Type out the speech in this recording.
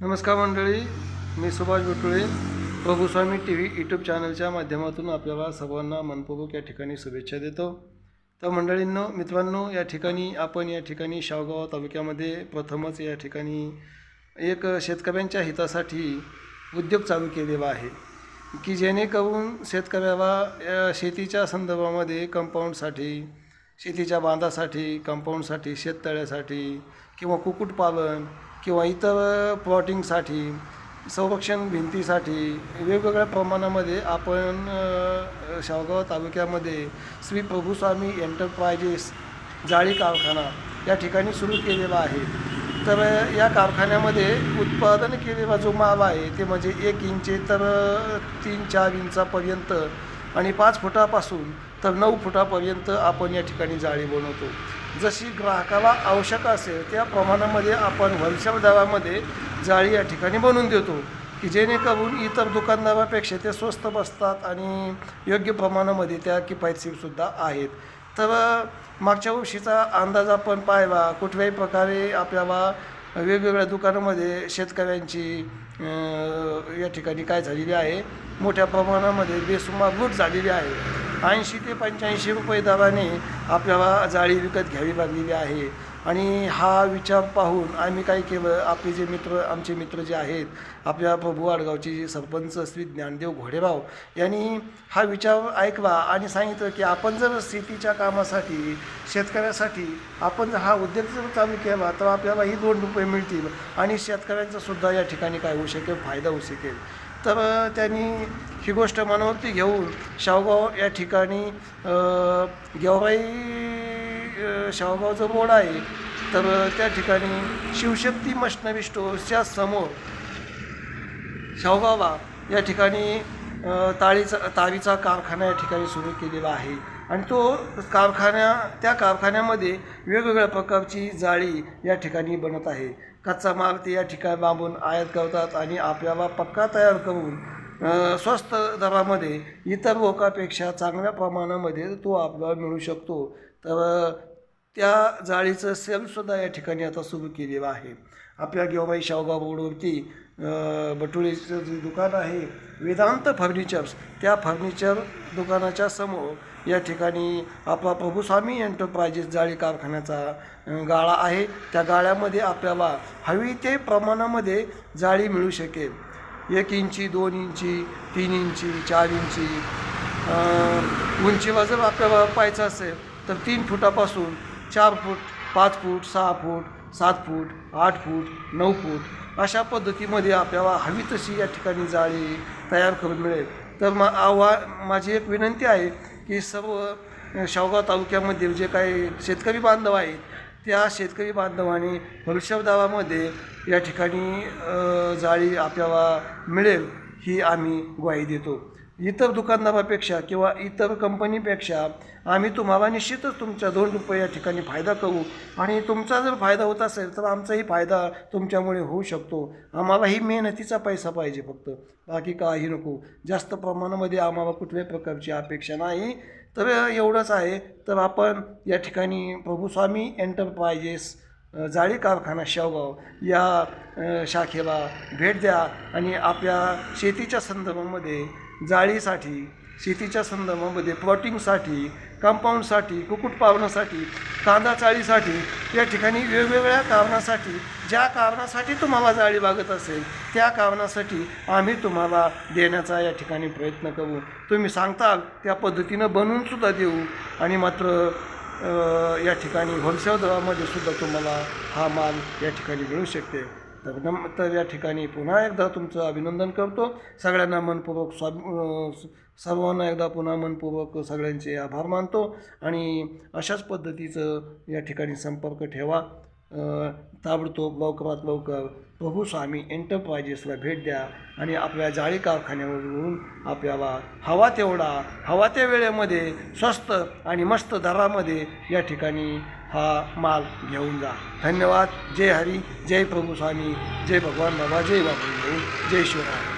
नमस्कार मंडळी मी Subhash Bhutule Prabhuswami T V YouTube चॅनलच्या माध्यमातून आपल्याला सर्वांना मनपूर्वक या ठिकाणी शुभेच्छा देतो. तर मंडळींनो मित्रांनो या ठिकाणी आपण या ठिकाणी शावगाव तालुक्यामध्ये प्रथमच या ठिकाणी एक शेतकऱ्यांच्या हितासाठी उद्योग चालू केलेला आहे की जेणेकरून शेतकऱ्याला या शेतीच्या संदर्भामध्ये कंपाऊंडसाठी शेतीच्या बांधासाठी कंपाऊंडसाठी शेततळ्यासाठी किंवा कुक्कुटपालन किंवा इतर प्लॉटिंगसाठी संरक्षण भिंतीसाठी वेगवेगळ्या प्रमाणामध्ये आपण शावगाव तालुक्यामध्ये श्री प्रभुस्वामी एंटरप्रायजेस जाळी कारखाना या ठिकाणी सुरू केलेला आहे. तर या कारखान्यामध्ये उत्पादन केलेला जो माल आहे ते म्हणजे एक इंचे तर तीन चार इंचापर्यंत आणि पाच फुटापासून तर नऊ फुटापर्यंत आपण या ठिकाणी जाळी बनवतो. जशी ग्राहकाला आवश्यक असेल त्या प्रमाणामध्ये आपण होलसेल दरामध्ये जाळी या ठिकाणी बनवून देतो की जेणेकरून इतर दुकानदारापेक्षा ते स्वस्त बसतात आणि योग्य प्रमाणामध्ये त्या किफायतशीरसुद्धा आहेत. तर मागच्या वर्षीचा अंदाज आपण पाहावा कुठल्याही प्रकारे आपल्याला वेगवेगळ्या दुकानामध्ये शेतकऱ्यांची या ठिकाणी काय झालेली आहे मोठ्या प्रमाणामध्ये बेसुमार लूट झालेली आहे. ऐंशी ते पंच्याऐंशी रुपये दराने आपल्याला जाळी विकत घ्यावी लागलेली आहे. आणि हा विचार पाहून आम्ही काय केलं आपले जे मित्र आमचे मित्र जे आहेत आपल्या प्रभू आडगावचे जे सरपंच श्री ज्ञानदेव घोडेराव यांनी हा विचार ऐकला आणि सांगितलं की आपण जर शेतीच्या कामासाठी शेतकऱ्यासाठी आपण जर हा उद्योग जर चालू केला तर आपल्याला ही दोन रुपये मिळतील आणि शेतकऱ्यांचासुद्धा या ठिकाणी काय होऊ शकेल फायदा होऊ शकेल. तर त्यांनी ही गोष्ट मनावरती घेऊन शावगाव या ठिकाणी गेवराई अ, शावगाव जो रोड आहे. तर त्या ठिकाणी शिवशक्ती मशनरी स्टोअर्सच्या समोर शावगावला या ठिकाणी ताळीचा ताळीचा तारीचा कारखाना या ठिकाणी सुरू केलेला आहे. आणि तो कारखान्या त्या कारखान्यामध्ये वेगवेगळ्या प्रकारची जाळी या ठिकाणी बनत आहे. कच्चा माल ते या ठिकाणी बांबून आयात करतात आणि आपल्याला पक्का तयार करून स्वस्त दरामध्ये इतर लोकापेक्षा चांगल्या प्रमाणामध्ये तो आपल्याला मिळू शकतो. तर त्या जाळीचं सेलसुद्धा या ठिकाणी आता सुरू केलेलं आहे. आपल्या गेवबाई शावगाव रोडवरती बटुळेचं जे दुकान आहे वेदांत फर्निचर्स त्या फर्निचर दुकानाच्या समोर या ठिकाणी आपला प्रभुस्वामी एंटरप्राइजेस जाळी कारखान्याचा गाळा आहे. त्या गाळ्यामध्ये आपल्याला हवी ते प्रमाणामध्ये जाळी मिळू शकेल. एक इंची दोन इंची तीन इंची चार इंची. उंचीवर उंचीला जर आपल्याला पाहायचं असेल तर तीन फुटापासून चार फूट पाच फूट सहा फूट सात फूट आठ फूट नऊ फूट अशा पद्धतीमध्ये आपल्याला हवी तशी या ठिकाणी जाळी तयार करून मिळेल. तर मा आव्हा माझी एक विनंती आहे की सर्व शावगाव तालुक्यामध्ये जे काही शेतकरी बांधव आहेत त्या शेतकरी बांधवांनी भविष्यदावामध्ये या ठिकाणी जाळी आपल्याला मिळेल ही आम्ही ग्वाही देतो. इतर दुकानदारापेक्षा किंवा इतर कंपनीपेक्षा आम्ही तुम्हाला निश्चितच तुमच्या दोन रुपये या ठिकाणी फायदा करू. आणि तुमचा जर फायदा होत असेल तर आमचाही फायदा तुमच्यामुळे होऊ शकतो. आम्हाला ही मेहनतीचा पैसा पाहिजे फक्त. बाकी काही नको. जास्त प्रमाणामध्ये आम्हाला कुठल्याही प्रकारची अपेक्षा नाही. तर एवढंच आहे. तर आपण या ठिकाणी प्रभुस्वामी एंटरप्रायजेस जाळी कारखाना शेवगाव या शाखेला भेट द्या आणि आपल्या शेतीच्या संदर्भामध्ये जाळीसाठी शेतीच्या संदर्भामध्ये प्लॉटिंगसाठी कंपाऊंडसाठी कुक्कुटपालनासाठी कांदा चाळीसाठी या ठिकाणी वेगवेगळ्या कारणासाठी ज्या कारणासाठी तुम्हाला जाळी लागत असेल त्या कारणासाठी आम्ही तुम्हाला देण्याचा या ठिकाणी प्रयत्न करू. तुम्ही सांगताल त्या पद्धतीनं बनवूनसुद्धा देऊ आणि मात्र या ठिकाणी होलसेल दरामध्ये सुद्धा तुम्हाला हा माल या ठिकाणी मिळू शकते. तर नम तर या ठिकाणी पुन्हा एकदा तुमचं अभिनंदन करतो. सगळ्यांना मनपूर्वक स्वा सर्वांना एकदा पुन्हा मनपूर्वक सगळ्यांचे आभार मानतो आणि अशाच पद्धतीचं या ठिकाणी संपर्क ठेवा. ताबडतोब लवकरात लवकर प्रभू स्वामी एंटरप्रायजेसला भेट द्या आणि आपल्या जाळी कारखान्यावरून आपल्याला हवा तेवढा हवा त्या वेळेमध्ये स्वस्त आणि मस्त दरामध्ये या ठिकाणी हा माल घेऊन जा. धन्यवाद. जय हरी. जय प्रभू स्वामी जय भगवान बाबा. जय बाबा. जय शिवराय.